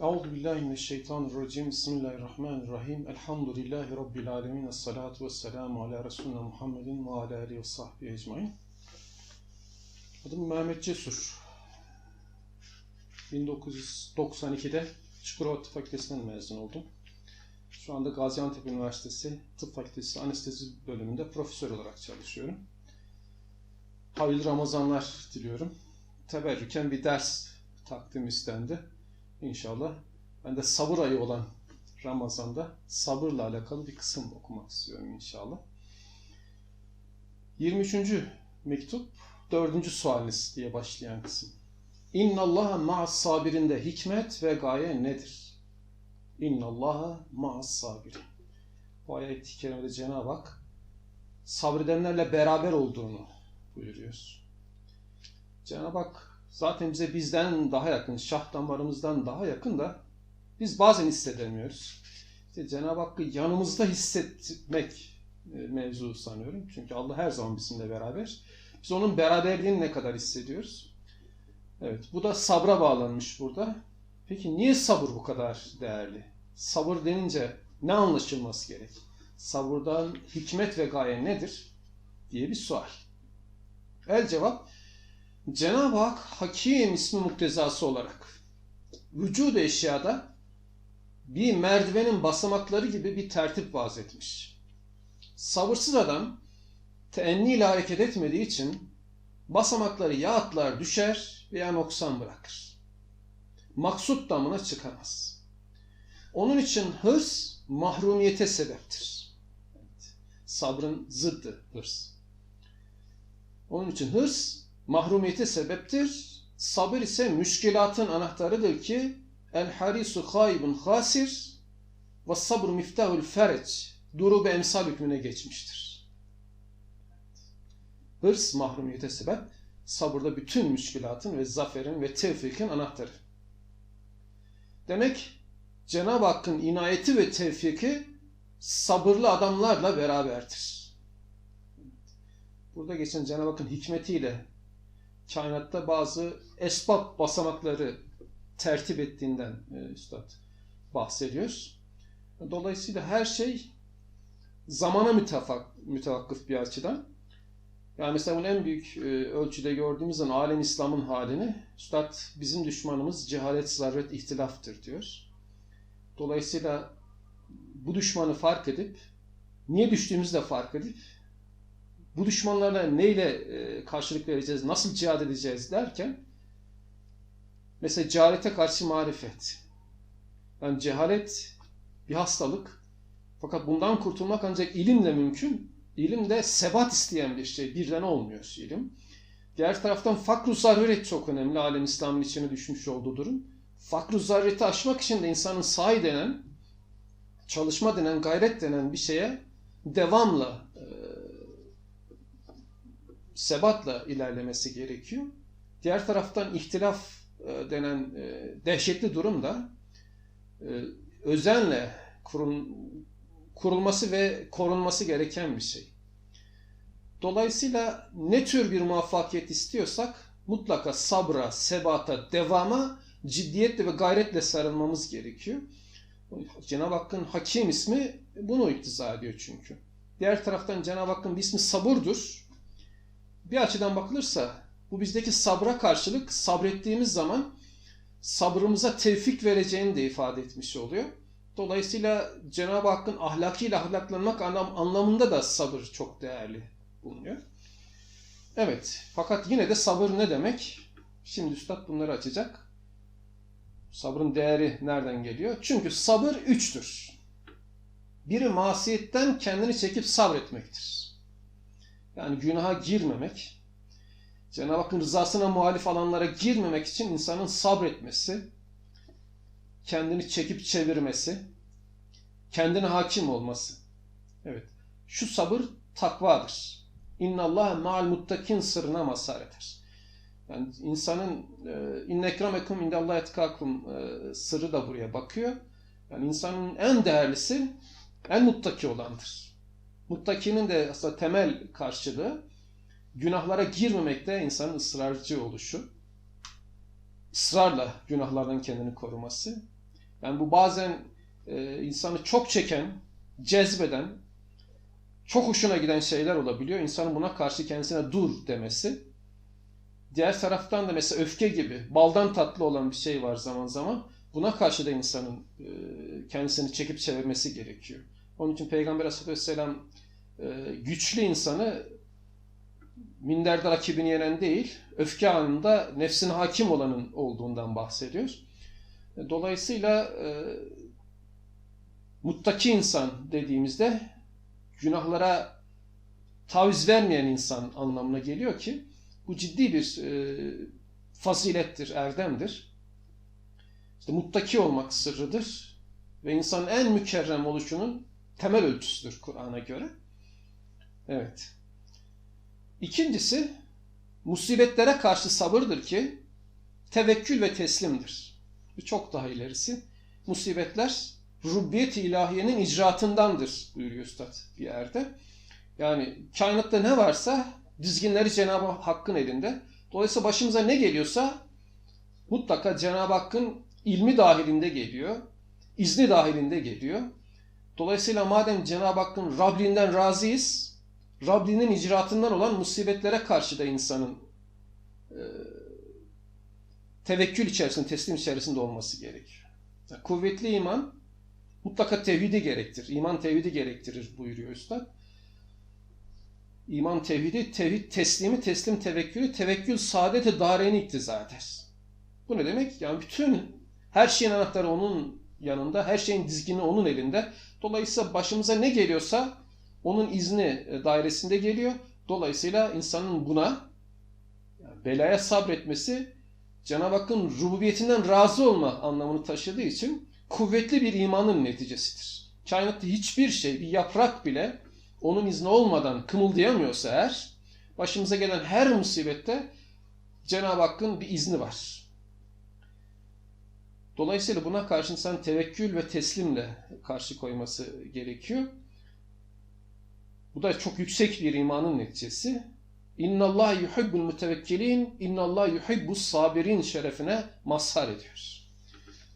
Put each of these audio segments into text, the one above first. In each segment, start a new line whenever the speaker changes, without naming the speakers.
Euzu billahi mineşşeytanirracim. Bismillahirrahmanirrahim. Elhamdülillahi rabbil alamin. Essalatu vesselamu ala resulina Muhammedin ve ala alihi ve sahbihi ecmaîn. Adım Mehmet Cesur. 1992'de Çukurova Tıp Fakültesinden mezun oldum. Şu anda Gaziantep Üniversitesi Tıp Fakültesi Anestezi bölümünde profesör olarak çalışıyorum. Hayırlı Ramazanlar diliyorum. Teberrüken bir ders takdim istendi. İnşallah. Ben de sabır ayı olan Ramazan'da sabırla alakalı bir kısım okumak istiyorum inşallah. 23. mektup 4. sualiniz diye başlayan kısım. İnna Allaha ma'as sabirinde hikmet ve gaye nedir? İnna Allaha ma'as sabirin. Bu ayet-i kerimede Cenab-ı Hak sabredenlerle beraber olduğunu buyuruyor. Cenab-ı Hak zaten bize bizden daha yakın, şah damarımızdan daha yakın da biz bazen hissedemiyoruz. İşte Cenab-ı Hakk'ı yanımızda hissetmek e, mevzu sanıyorum. Çünkü Allah her zaman bizimle beraber. Biz onun beraberliğini ne kadar hissediyoruz? Evet, bu da sabra bağlanmış burada. Peki niye sabır bu kadar değerli? Sabır denince ne anlaşılması gerek? Sabırdan hikmet ve gaye nedir? diye bir sual. El cevap, Cenab-ı Hak Hakim ismi muktezası olarak vücud eşyada bir merdivenin basamakları gibi bir tertip vaz etmiş. Sabırsız adam teenni ile hareket etmediği için basamakları ya atlar düşer veya noksan bırakır. Maksut damına çıkamaz. Onun için hırs mahrumiyete sebeptir. Evet. Sabrın zıddı hırs. Onun için hırs mahrumiyete sebeptir. Sabır ise müşkilatın anahtarıdır ki el harisu haybun hasir ve sabr miftahul fereç duru emsal hükmüne geçmiştir. Hırs mahrumiyete sebep, sabırda bütün müşkilatın ve zaferin ve tevfikin anahtarı. Demek Cenab-ı Hakk'ın inayeti ve tevfiki sabırlı adamlarla beraberdir. Burada geçen Cenab-ı Hakk'ın hikmetiyle kainatta bazı esbab basamakları tertip ettiğinden e, Üstad bahsediyor. Dolayısıyla her şey zamana mütefak, mütevakkıf bir açıdan. Yani mesela bunun en büyük e, ölçüde gördüğümüz zaman alem İslam'ın halini Üstad bizim düşmanımız cehalet, zarret, ihtilaftır diyor. Dolayısıyla bu düşmanı fark edip niye düştüğümüzü de fark edip bu düşmanlarla neyle e, karşılık vereceğiz, nasıl cihad edeceğiz derken mesela cehalete karşı marifet. Yani cehalet bir hastalık. Fakat bundan kurtulmak ancak ilimle mümkün. İlim de sebat isteyen bir şey. Birden olmuyor ilim. Diğer taraftan fakru zaruret çok önemli. Alem İslam'ın içine düşmüş olduğu durum. Fakru zarureti aşmak için de insanın sahi denen, çalışma denen, gayret denen bir şeye devamlı e, sebatla ilerlemesi gerekiyor. Diğer taraftan ihtilaf e, denen e, dehşetli durum da e, özenle kurul, kurulması ve korunması gereken bir şey. Dolayısıyla ne tür bir muvaffakiyet istiyorsak mutlaka sabra, sebata, devama ciddiyetle ve gayretle sarılmamız gerekiyor. Cenab-ı Hakk'ın Hakim ismi bunu iktiza ediyor çünkü. Diğer taraftan Cenab-ı Hakk'ın bir ismi sabırdır bir açıdan bakılırsa bu bizdeki sabra karşılık sabrettiğimiz zaman sabrımıza tevfik vereceğini de ifade etmiş oluyor. Dolayısıyla Cenab-ı Hakk'ın ahlakıyla ahlaklanmak anlam anlamında da sabır çok değerli bulunuyor. Evet, fakat yine de sabır ne demek? Şimdi Üstad bunları açacak. Sabrın değeri nereden geliyor? Çünkü sabır üçtür. Biri masiyetten kendini çekip sabretmektir. Yani günaha girmemek, Cenab-ı Hakk'ın rızasına muhalif alanlara girmemek için insanın sabretmesi, kendini çekip çevirmesi, kendine hakim olması. Evet. Şu sabır takvadır. İnna Allah ma'al muttakin sırrına mazhar eder. Yani insanın e, inne ekremekum indallah etkakum e, sırrı da buraya bakıyor. Yani insanın en değerlisi en muttaki olandır. Muttakinin de aslında temel karşılığı günahlara girmemekte insanın ısrarcı oluşu. ısrarla günahlardan kendini koruması. Yani bu bazen e, insanı çok çeken, cezbeden, çok hoşuna giden şeyler olabiliyor. İnsanın buna karşı kendisine dur demesi. Diğer taraftan da mesela öfke gibi baldan tatlı olan bir şey var zaman zaman. Buna karşı da insanın e, kendisini çekip çevirmesi gerekiyor. Onun için Peygamber Aleyhisselam e, güçlü insanı minderde rakibini yenen değil, öfke anında nefsine hakim olanın olduğundan bahsediyor. Dolayısıyla e, muttaki insan dediğimizde günahlara taviz vermeyen insan anlamına geliyor ki bu ciddi bir e, fazilettir, erdemdir. İşte muttaki olmak sırrıdır ve insanın en mükerrem oluşunun temel ölçüsüdür Kur'an'a göre. Evet. İkincisi musibetlere karşı sabırdır ki tevekkül ve teslimdir. Bu çok daha ilerisi. Musibetler rubbiyet ilahiyenin icraatındandır buyuruyor Üstad bir yerde. Yani kainatta ne varsa dizginleri Cenab-ı Hakk'ın elinde. Dolayısıyla başımıza ne geliyorsa mutlaka Cenab-ı Hakk'ın ilmi dahilinde geliyor. izni dahilinde geliyor. Dolayısıyla madem Cenab-ı Hakk'ın Rablinden razıyız, Rabbinin icraatından olan musibetlere karşı da insanın e, tevekkül içerisinde, teslim içerisinde olması gerekiyor. Yani kuvvetli iman mutlaka tevhidi gerektirir. İman tevhidi gerektirir buyuruyor Üstad. İman tevhidi, tevhid teslimi, teslim tevekkülü, tevekkül saadeti dareni iktiza eder. Bu ne demek? Yani bütün her şeyin anahtarı onun yanında, her şeyin dizgini onun elinde. Dolayısıyla başımıza ne geliyorsa onun izni e, dairesinde geliyor. Dolayısıyla insanın buna belaya sabretmesi Cenab-ı Hakk'ın rububiyetinden razı olma anlamını taşıdığı için kuvvetli bir imanın neticesidir. Kainatta hiçbir şey, bir yaprak bile onun izni olmadan kımıldayamıyorsa eğer, başımıza gelen her musibette Cenab-ı Hakk'ın bir izni var. Dolayısıyla buna karşı insan tevekkül ve teslimle karşı koyması gerekiyor. Bu da çok yüksek bir imanın neticesi. İnna Allah yuhibbul mutevekkilin, inna Allah yuhibbus sabirin şerefine mazhar ediyor.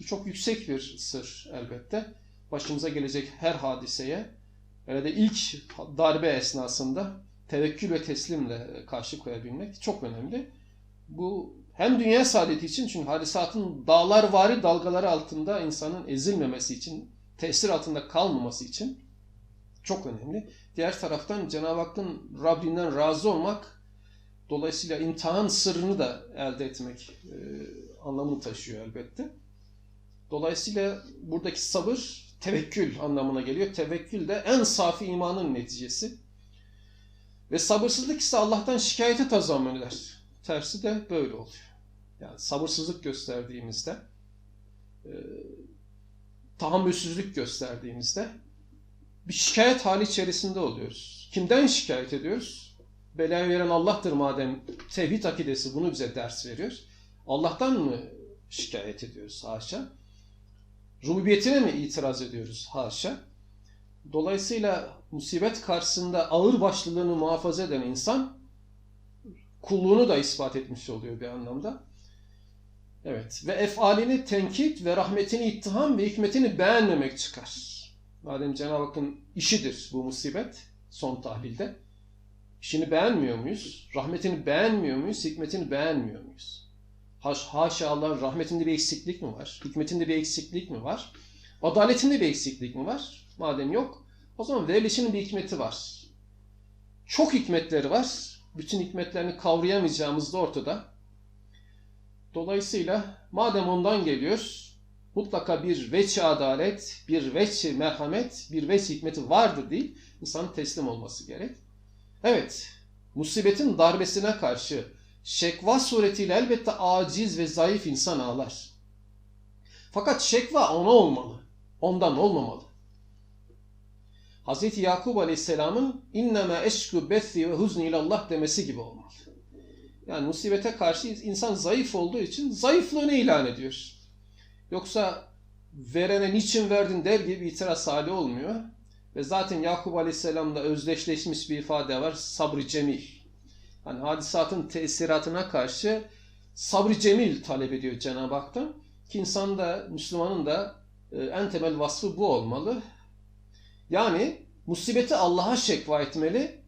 Bu çok yüksek bir sır elbette. Başımıza gelecek her hadiseye, hele de ilk darbe esnasında tevekkül ve teslimle karşı koyabilmek çok önemli. Bu hem dünya saadeti için çünkü hadisatın dağlar vari dalgaları altında insanın ezilmemesi için, tesir altında kalmaması için çok önemli. Diğer taraftan Cenab-ı Hakk'ın Rabbinden razı olmak dolayısıyla imtihan sırrını da elde etmek e, anlamını taşıyor elbette. Dolayısıyla buradaki sabır tevekkül anlamına geliyor. Tevekkül de en safi imanın neticesi. Ve sabırsızlık ise Allah'tan şikayete tazammül eder. Tersi de böyle oluyor. Yani sabırsızlık gösterdiğimizde, e, tahammülsüzlük gösterdiğimizde bir şikayet hali içerisinde oluyoruz. Kimden şikayet ediyoruz? Belayı veren Allah'tır madem tevhid akidesi bunu bize ders veriyor. Allah'tan mı şikayet ediyoruz? Haşa. Rububiyetine mi itiraz ediyoruz? Haşa. Dolayısıyla musibet karşısında ağır başlılığını muhafaza eden insan kulluğunu da ispat etmiş oluyor bir anlamda. Evet ve efalini tenkit ve rahmetini ittiham ve hikmetini beğenmemek çıkar. Madem Cenab-ı Hakk'ın işidir bu musibet son tahlilde. İşini beğenmiyor muyuz? Rahmetini beğenmiyor muyuz? Hikmetini beğenmiyor muyuz? Haş, haşa Allah rahmetinde bir eksiklik mi var? Hikmetinde bir eksiklik mi var? Adaletinde bir eksiklik mi var? Madem yok o zaman verilişinin bir hikmeti var. Çok hikmetleri var. Bütün hikmetlerini kavrayamayacağımız da ortada. Dolayısıyla madem ondan geliyor mutlaka bir veçi adalet, bir veçi merhamet, bir veçi hikmeti vardır değil insanın teslim olması gerek. Evet, musibetin darbesine karşı şekva suretiyle elbette aciz ve zayıf insan ağlar. Fakat şekva ona olmalı, ondan olmamalı. Hz. Yakub Aleyhisselam'ın inneme eşku bethi ve huzni ilallah demesi gibi olmalı. Yani musibete karşı insan zayıf olduğu için zayıflığını ilan ediyor. Yoksa verene niçin verdin der gibi itiraz hali olmuyor. Ve zaten Yakup Aleyhisselam'da özdeşleşmiş bir ifade var. Sabri cemil. Hani hadisatın tesiratına karşı sabri cemil talep ediyor Cenab-ı Hak'tan. Ki insan da, Müslümanın da e, en temel vasfı bu olmalı. Yani musibeti Allah'a şekva etmeli.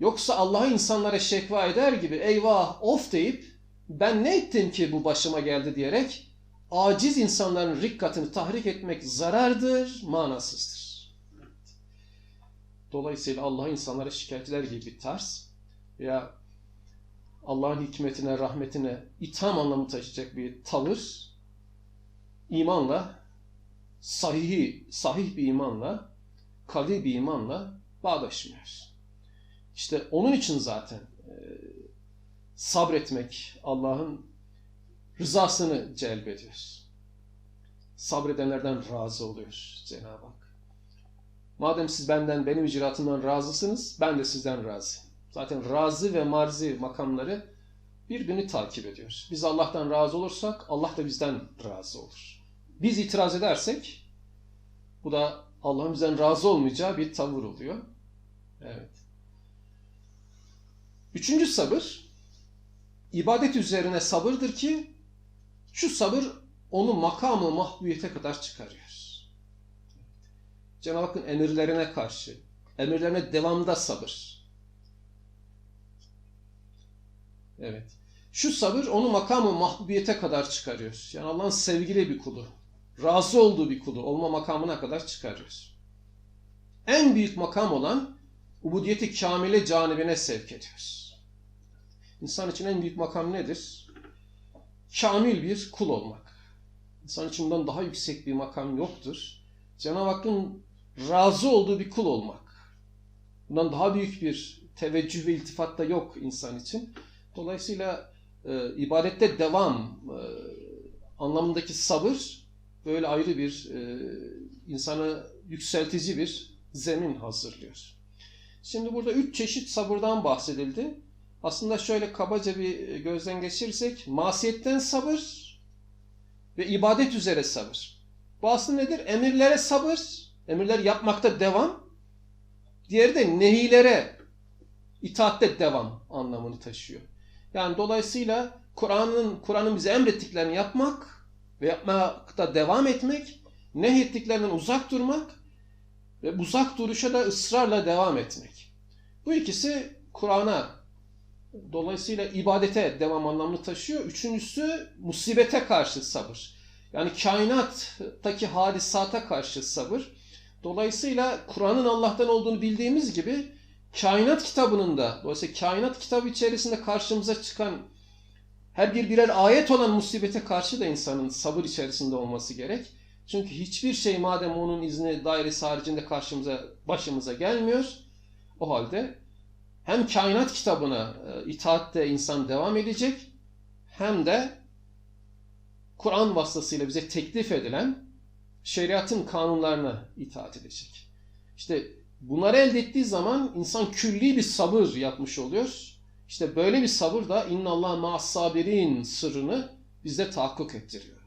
Yoksa Allah'a insanlara şekva eder gibi eyvah of deyip ben ne ettim ki bu başıma geldi diyerek aciz insanların rikkatını tahrik etmek zarardır, manasızdır. Dolayısıyla Allah'a insanlara şikayet eder gibi bir tarz veya Allah'ın hikmetine, rahmetine itham anlamı taşıyacak bir tavır imanla, sahihi, sahih bir imanla, kavi bir imanla bağdaşmıyor. İşte onun için zaten e, sabretmek Allah'ın rızasını celbediyor. Sabredenlerden razı oluyor Cenab-ı Hak. Madem siz benden, benim icraatımdan razısınız, ben de sizden razıyım. Zaten razı ve marzi makamları birbirini takip ediyor. Biz Allah'tan razı olursak Allah da bizden razı olur. Biz itiraz edersek bu da Allah'ın bizden razı olmayacağı bir tavır oluyor. Evet. Üçüncü sabır ibadet üzerine sabırdır ki şu sabır onu makamı mahbubiyete kadar çıkarıyor. Cenab-ı Hakk'ın emirlerine karşı, emirlerine devamda sabır. Evet. Şu sabır onu makamı mahbubiyete kadar çıkarıyor. Yani Allah'ın sevgili bir kulu, razı olduğu bir kulu olma makamına kadar çıkarıyor. En büyük makam olan ubudiyeti kamile canibine sevk ediyor. İnsan için en büyük makam nedir? Kamil bir kul olmak. İnsan için bundan daha yüksek bir makam yoktur. Cenab-ı Hakk'ın razı olduğu bir kul olmak. Bundan daha büyük bir teveccüh ve iltifat da yok insan için. Dolayısıyla e, ibadette devam e, anlamındaki sabır böyle ayrı bir e, insanı yükseltici bir zemin hazırlıyor. Şimdi burada üç çeşit sabırdan bahsedildi. Aslında şöyle kabaca bir gözden geçirirsek masiyetten sabır ve ibadet üzere sabır. Bu aslında nedir? Emirlere sabır, emirler yapmakta devam. Diğeri de nehilere itaatte devam anlamını taşıyor. Yani dolayısıyla Kur'an'ın Kur'an'ın bize emrettiklerini yapmak ve yapmakta devam etmek, nehyettiklerinden uzak durmak ve uzak duruşa da ısrarla devam etmek. Bu ikisi Kur'an'a dolayısıyla ibadete devam anlamını taşıyor. Üçüncüsü musibete karşı sabır. Yani kainattaki hadisata karşı sabır. Dolayısıyla Kur'an'ın Allah'tan olduğunu bildiğimiz gibi kainat kitabının da dolayısıyla kainat kitabı içerisinde karşımıza çıkan her bir birer ayet olan musibete karşı da insanın sabır içerisinde olması gerek. Çünkü hiçbir şey madem onun izni dairesi haricinde karşımıza başımıza gelmiyor. O halde hem kainat kitabına e, itaatte insan devam edecek hem de Kur'an vasıtasıyla bize teklif edilen şeriatın kanunlarına itaat edecek. İşte bunları elde ettiği zaman insan külli bir sabır yapmış oluyor. İşte böyle bir sabır da innallah ma'as sabirin sırrını bize tahakkuk ettiriyor.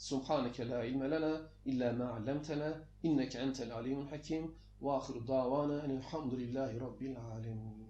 سبحانك لا علم لنا إلا ما علمتنا إنك أنت العليم الحكيم وآخر دعوانا أن الحمد لله رب العالمين.